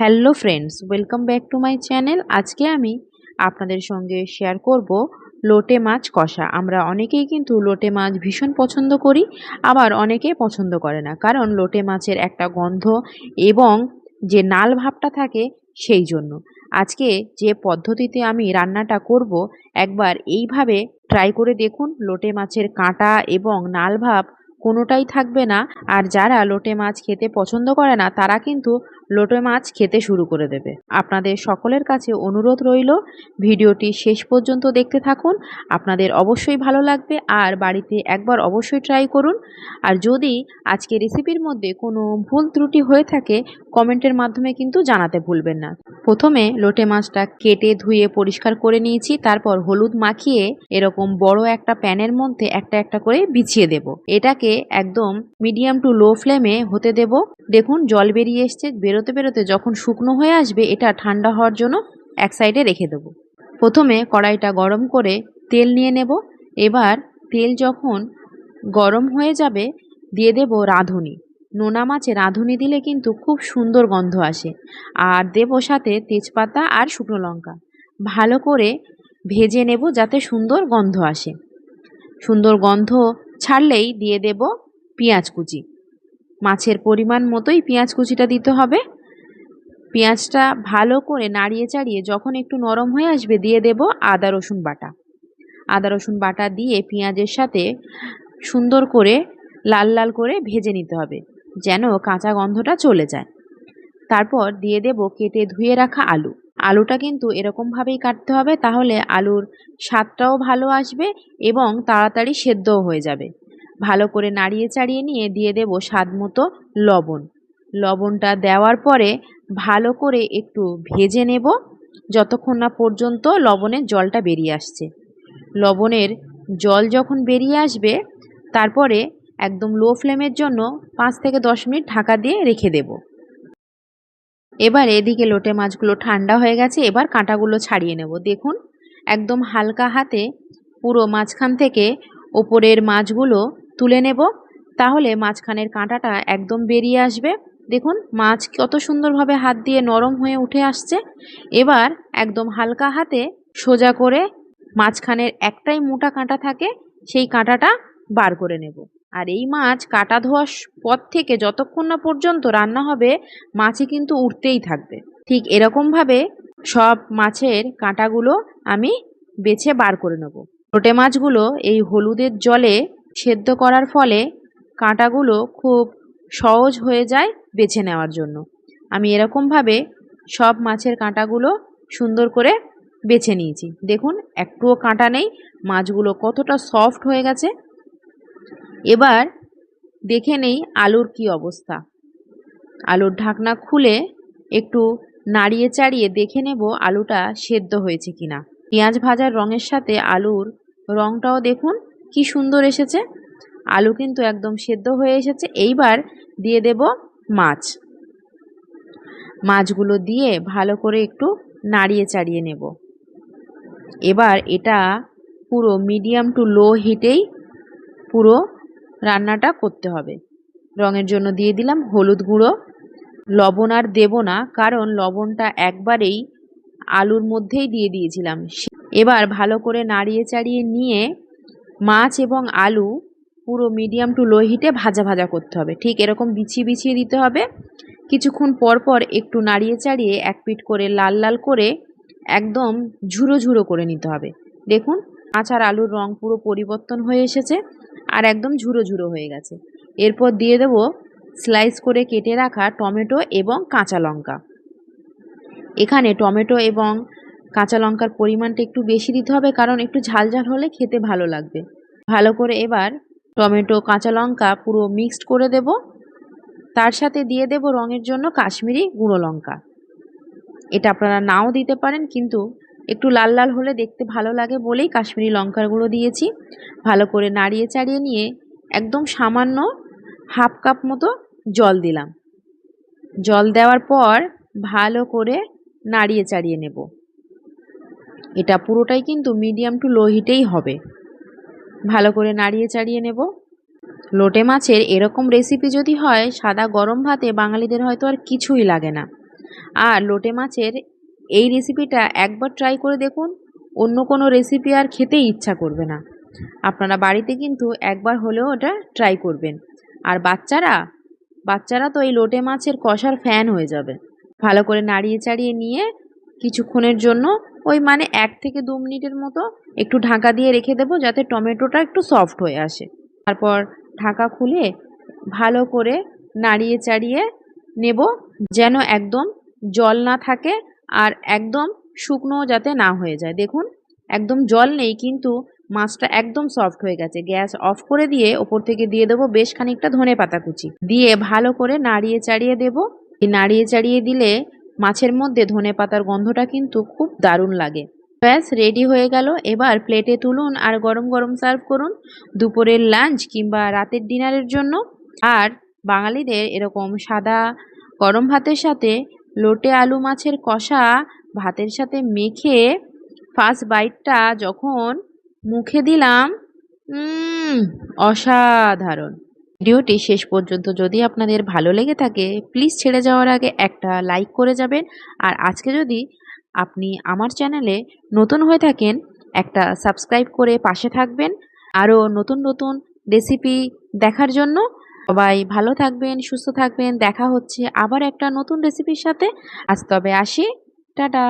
Hello friends welcome back to my channel আজকে আমি আপনাদের সঙ্গে শেয়ার করব লোটে মাছ কষা। আমরা অনেকেই কিন্তু লোটে মাছ ভীষণ পছন্দ করি, আবার অনেকেই পছন্দ করে না। কারণ লোটে মাছের একটা গন্ধ এবং যে নাল ভাবটা থাকে, সেই জন্য। আজকে যে পদ্ধতিতে আমি রান্নাটা করব, একবার এইভাবে ট্রাই করে দেখুন, লোটে মাছের কাঁটা এবং নাল ভাব কোনোটাই থাকবে না। আর যারা লোটে মাছ খেতে পছন্দ করে না, তারা কিন্তু লোটে মাছ খেতে শুরু করে দেবে। আপনাদের সকলের কাছে অনুরোধ রইল, ভিডিওটি শেষ পর্যন্ত দেখতে থাকুন। আপনাদের অবশ্যই ভালো লাগবে আর বাড়িতে একবার অবশ্যই ট্রাই করুন। আর যদি আজকে রেসিপির মধ্যে কোনো ভুল ত্রুটি হয়ে থাকে কমেন্টের মাধ্যমে কিন্তু জানাতে ভুলবেন না। প্রথমে লোটে মাছটা কেটে ধুয়ে পরিষ্কার করে নিয়েছি, তারপর হলুদ মাখিয়ে এরকম বড় একটা প্যানের মধ্যে একটা একটা করে বিছিয়ে দেব। এটাকে একদম মিডিয়াম টু লো ফ্লেমে হতে দেব। দেখুন, জল বেরিয়ে এসছে বেরোতে বেরোতে যখন শুকনো হয়ে আসবে, এটা ঠান্ডা হওয়ার জন্য এক সাইডে রেখে দেব। প্রথমে কড়াইটা গরম করে তেল নিয়ে নেব। এবার তেল যখন গরম হয়ে যাবে, দিয়ে দেব রাঁধুনি। নোনা মাছে রাঁধুনি দিলে কিন্তু খুব সুন্দর গন্ধ আসে। আর দেব সাথে তেজপাতা আর শুকনো লঙ্কা। ভালো করে ভেজে নেব যাতে সুন্দর গন্ধ আসে। সুন্দর গন্ধ ছাড়লেই দিয়ে দেব পেঁয়াজ কুচি। মাছের পরিমাণ মতোই পেঁয়াজ কুচিটা দিতে হবে। পেঁয়াজটা ভালো করে নাড়িয়ে চাড়িয়ে যখন একটু নরম হয়ে আসবে দিয়ে দেব আদা, রসুন বাটা। আদা, রসুন বাটা দিয়ে পেঁয়াজের সাথে সুন্দর করে লাল লাল করে ভেজে নিতে হবে যেন কাঁচা গন্ধটা চলে যায়। তারপর দিয়ে দেব কেটে ধুয়ে রাখা আলু। আলুটা কিন্তু এরকমভাবেই কাটতে হবে তাহলে আলুর স্বাদটাও ভালো আসবে এবং তাড়াতাড়ি সেদ্ধও হয়ে যাবে। ভালো করে নাড়িয়ে চাড়িয়ে নিয়ে দিয়ে দেব স্বাদ মতো লবণ। লবণটা দেওয়ার পরে ভালো করে একটু ভেজে নেব, যতক্ষণ না পর্যন্ত লবণের জলটা বেরিয়ে আসছে। লবণের জল যখন বেরিয়ে আসবে, তারপরে একদম লো ফ্লেমের জন্য পাঁচ থেকে দশ মিনিট ঢাকা দিয়ে রেখে দেব। এবার এদিকে লোটে মাছগুলো ঠান্ডা হয়ে গেছে, এবার কাঁটাগুলো ছাড়িয়ে নেব। দেখুন, একদম হালকা হাতে পুরো মাঝখান থেকে ওপরের মাছগুলো তুলে নেব। তাহলে মাঝখানের কাঁটাটা একদম বেরিয়ে আসবে। দেখুন, মাছ কত সুন্দরভাবে হাত দিয়ে নরম হয়ে উঠে আসছে। এবার একদম হালকা হাতে সোজা করে মাঝখানের একটাই মোটা কাঁটা থাকে, সেই কাঁটাটা বার করে নেব। আর এই মাছ কাটা ধোয়ার পর থেকে যতক্ষণ না পর্যন্ত রান্না হবে, মাছই কিন্তু উঠতেই থাকবে। ঠিক এরকমভাবে সব মাছের কাঁটাগুলো আমি বেছে বার করে নেব। লোটে মাছগুলো এই হলুদের জলে সেদ্ধ করার ফলে কাঁটাগুলো খুব সহজ হয়ে যায় বেছে নেওয়ার জন্য। আমি এরকমভাবে সব মাছের কাঁটাগুলো সুন্দর করে বেছে নিয়েছি। দেখুন, একটুও কাঁটা নেই, মাছগুলো কতটা সফট হয়ে গেছে। এবার দেখে নেই আলুর কি অবস্থা। আলুর ঢাকনা খুলে একটু নাড়িয়ে চাড়িয়ে দেখে নেব আলুটা সেদ্ধ হয়েছে কিনা। পেঁয়াজ ভাজার রঙের সাথে আলুর রঙটাও দেখুন কি সুন্দর এসেছে। আলু কিন্তু একদম সেদ্ধ হয়ে এসেছে। এইবার দিয়ে দেব মাছ। মাছগুলো দিয়ে ভালো করে একটু নাড়িয়ে চাড়িয়ে নেব। এবার এটা পুরো মিডিয়াম টু লো হিটেই পুরো রান্নাটা করতে হবে। রঙের জন্য দিয়ে দিলাম হলুদ গুঁড়ো। লবণ আর দেব না, কারণ লবণটা একবারেই আলুর মধ্যেই দিয়ে দিয়েছিলাম। এবার ভালো করে নাড়িয়ে চাড়িয়ে নিয়ে মাছ এবং আলু পুরো মিডিয়াম টু লো হিটে ভাজা ভাজা করতে হবে। ঠিক এরকম বিছিয়ে বিছিয়ে দিতে হবে। কিছুক্ষণ পর পর একটু নাড়িয়ে চাড়িয়ে এক পিঠ করে লাল লাল করে একদম ঝুরো ঝুরো করে নিতে হবে। দেখুন আর আলুর রং পুরো পরিবর্তন হয়ে এসেছে আর একদম ঝুরো ঝুরো হয়ে গেছে। এরপর দিয়ে দেব স্লাইস করে কেটে রাখা টমেটো এবং কাঁচা লঙ্কা। এখানে টমেটো এবং কাঁচা লঙ্কার পরিমাণটা একটু বেশি দিতে হবে কারণ একটু ঝাল ঝাল হলে খেতে ভালো লাগবে। ভালো করে এবার টমেটো, কাঁচা লঙ্কা পুরো মিক্সড করে দেব। তার সাথে দিয়ে দেব রঙের জন্য কাশ্মীরি গুঁড়ো লঙ্কা। এটা আপনারা নাও দিতে পারেন, কিন্তু একটু লাল লাল হলে দেখতে ভালো লাগে বলেই কাশ্মীরি লঙ্কার গুঁড়ো দিয়েছি। ভালো করে নাড়িয়ে চাড়িয়ে নিয়ে একদম সামান্য হাফ কাপ মতো জল দিলাম। জল দেওয়ার পর ভালো করে নাড়িয়ে চাড়িয়ে নেব। এটা পুরোটাই কিন্তু মিডিয়াম টু লো হিটেই হবে। ভালো করে নাড়িয়ে চাড়িয়ে নেব। লোটে মাছের এরকম রেসিপি যদি হয়, সাদা গরম ভাতে বাঙালিদের হয়তো আর কিছুই লাগে না। আর লোটে মাছের এই রেসিপিটা একবার ট্রাই করে দেখুন, অন্য কোনো রেসিপি আর খেতেই ইচ্ছা করবে না। আপনারা বাড়িতে কিন্তু একবার হলেও ওটা ট্রাই করবেন। আর বাচ্চারা বাচ্চারা তো এই লোটে মাছের কষার ফ্যান হয়ে যাবে। ভালো করে নাড়িয়ে চাড়িয়ে নিয়ে কিছুক্ষণের জন্য ওই মানে এক থেকে দু মিনিটের মতো একটু ঢাকা দিয়ে রেখে দেবো যাতে টমেটোটা একটু সফট হয়ে আসে। তারপর ঢাকা খুলে ভালো করে নাড়িয়ে চাড়িয়ে নেব যেন একদম জল না থাকে আর একদম শুকনো যাতে না হয়ে যায়। দেখুন, একদম জল নেই কিন্তু মাছটা একদম সফট হয়ে গেছে। গ্যাস অফ করে দিয়ে ওপর থেকে দিয়ে দেবো বেশ খানিকটা ধনে পাতা কুচি। দিয়ে ভালো করে নাড়িয়ে চাড়িয়ে দেবো। নাড়িয়ে চাড়িয়ে দিলে মাছের মধ্যে ধনে পাতার গন্ধটা কিন্তু খুব দারুণ লাগে। ব্যাস রেডি হয়ে গেল। এবার প্লেটে তুলুন আর গরম গরম সার্ভ করুন দুপুরের লাঞ্চ কিংবা রাতের ডিনারের জন্য। আর বাঙালিদের এরকম সাদা গরম ভাতের সাথে লোটে আলু মাছের কষা ভাতের সাথে মেখে ফার্স্ট বাইটটা যখন মুখে দিলাম অসাধারণ। ভিডিওটি শেষ পর্যন্ত যদি আপনাদের ভালো লেগে থাকে প্লিজ ছেড়ে যাওয়ার আগে একটা লাইক করে যাবেন। আর আজকে যদি আপনি আমার চ্যানেলে নতুন হয়ে থাকেন, একটা সাবস্ক্রাইব করে পাশে থাকবেন। আরও নতুন নতুন রেসিপি দেখার জন্য সবাই ভালো থাকবেন, সুস্থ থাকবেন। দেখা হচ্ছে আবার একটা নতুন রেসিপির সাথে। আজ তবে আসি। টাটা!